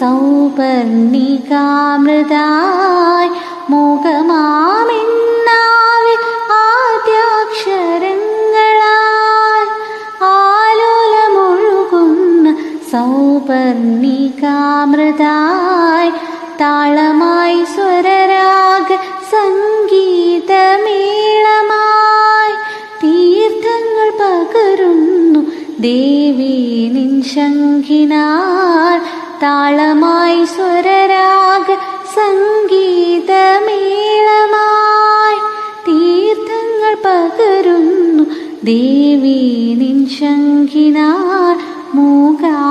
സൗപർണികാമൃതായി മുഖമാമിന്നാവിൽ ആദ്യാക്ഷരങ്ങളാൽ ആലോലമൊഴുകുന്ന സൗപർണികാമൃതായി താളമായി സ്വരരാഗ സംഗീതമേളമായി തീർത്ഥങ്ങൾ പകരുന്നു ദേവി നിൻ ശങ്കിനാൽ താളമായി സ്വരരാഗ സംഗീതമേളമായി തീർത്ഥങ്ങൾ പകരുന്നു ദേവി നിൻ ശങ്കിനാർ മൂകാംബികേ